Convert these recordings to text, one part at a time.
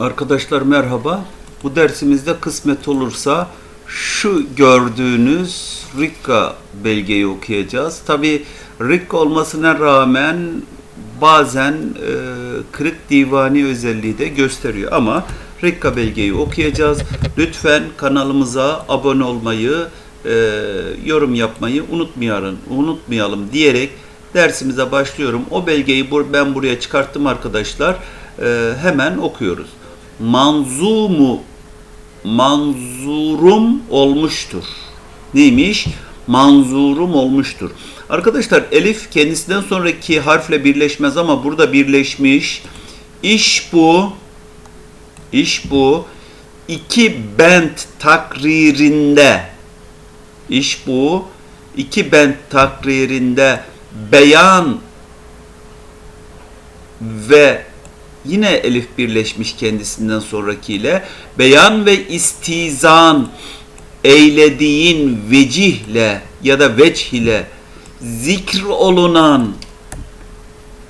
Arkadaşlar merhaba. Bu dersimizde kısmet olursa şu gördüğünüz Rikka belgeyi okuyacağız. Tabi Rikka olmasına rağmen bazen e, kırık divani özelliği de gösteriyor ama Rikka belgeyi okuyacağız. Lütfen kanalımıza abone olmayı, e, yorum yapmayı unutmayalım, unutmayalım diyerek dersimize başlıyorum. O belgeyi ben buraya çıkarttım arkadaşlar. E, hemen okuyoruz. Manzumu manzurum olmuştur. Neymiş? Manzurum olmuştur. Arkadaşlar elif kendisinden sonraki harfle birleşmez ama burada birleşmiş. İş bu. İş bu. İki bent takririnde İş bu. İki bent takririnde beyan ve yine elif birleşmiş kendisinden sonrakiyle beyan ve istizan eylediğin vecihle ya da veç ile zikr olunan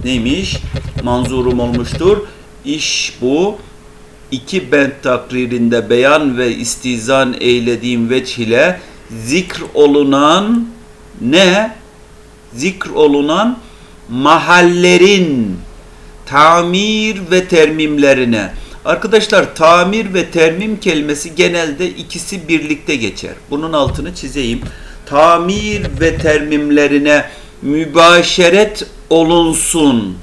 neymiş? Manzurum olmuştur. İş bu. İki bent takririnde beyan ve istizan eylediğim veç ile zikr olunan ne? Zikr olunan mahallerin tamir ve termimlerine. Arkadaşlar tamir ve termim kelimesi genelde ikisi birlikte geçer. Bunun altını çizeyim. Tamir ve termimlerine mübaşeret olunsun.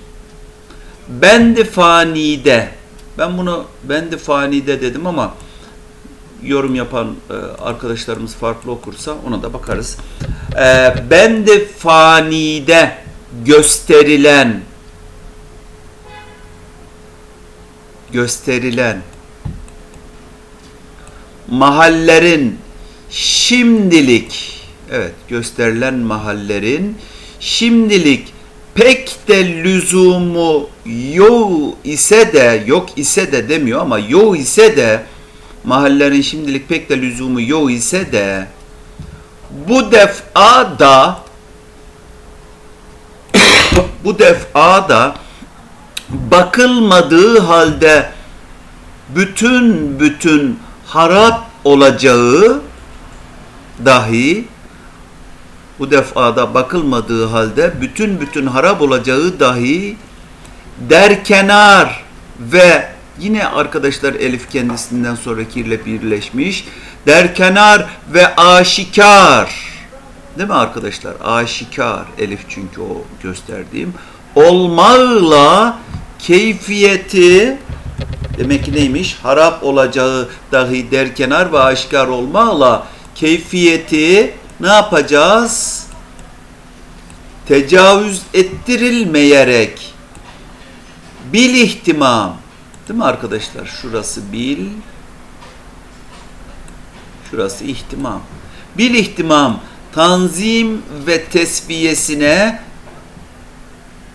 Bendi fanide. Ben bunu bendi fanide dedim ama yorum yapan e, arkadaşlarımız farklı okursa ona da bakarız. E, bendi fanide gösterilen gösterilen mahallerin şimdilik evet gösterilen mahallerin şimdilik pek de lüzumu yok ise de yok ise de demiyor ama yok ise de mahallerin şimdilik pek de lüzumu yok ise de bu defa da bu defa da bakılmadığı halde bütün bütün harap olacağı dahi bu defada bakılmadığı halde bütün bütün harap olacağı dahi derkenar ve yine arkadaşlar elif kendisinden sonrakiyle birleşmiş derkenar ve aşikar. Değil mi arkadaşlar? Aşikar elif çünkü o gösterdiğim. Olmağıyla keyfiyeti demek ki neymiş? Harap olacağı dahi derkenar ve aşikar olmakla keyfiyeti ne yapacağız? Tecavüz ettirilmeyerek bil ihtimam değil mi arkadaşlar? Şurası bil şurası ihtimam. Bil ihtimam tanzim ve tesbiyesine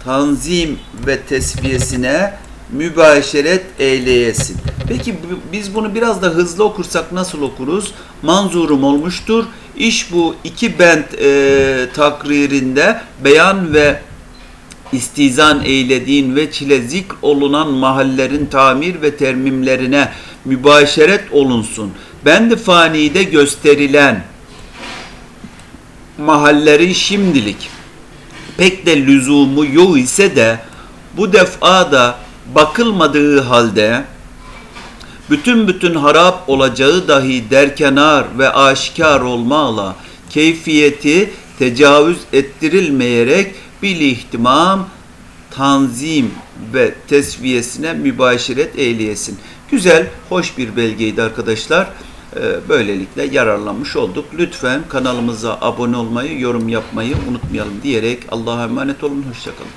tanzim ve tesviyesine mübaşeret eyleyesin. Peki biz bunu biraz da hızlı okursak nasıl okuruz? Manzurum olmuştur. İş bu iki bent e, takririnde beyan ve istizan eylediğin ve çile zikr olunan mahallerin tamir ve termimlerine mübaşeret olunsun. Bendi fanide gösterilen mahallerin şimdilik pek de lüzumu yok ise de bu defa da bakılmadığı halde bütün bütün harap olacağı dahi derkenar ve aşikar olmakla keyfiyeti tecavüz ettirilmeyerek bil ihtimam tanzim ve tesviyesine mübaşiret eyleyesin. Güzel, hoş bir belgeydi arkadaşlar. Ee, Böylelikle yararlanmış olduk. Lütfen kanalımıza abone olmayı, yorum yapmayı unutmayalım diyerek Allah'a emanet olun. Hoşçakalın.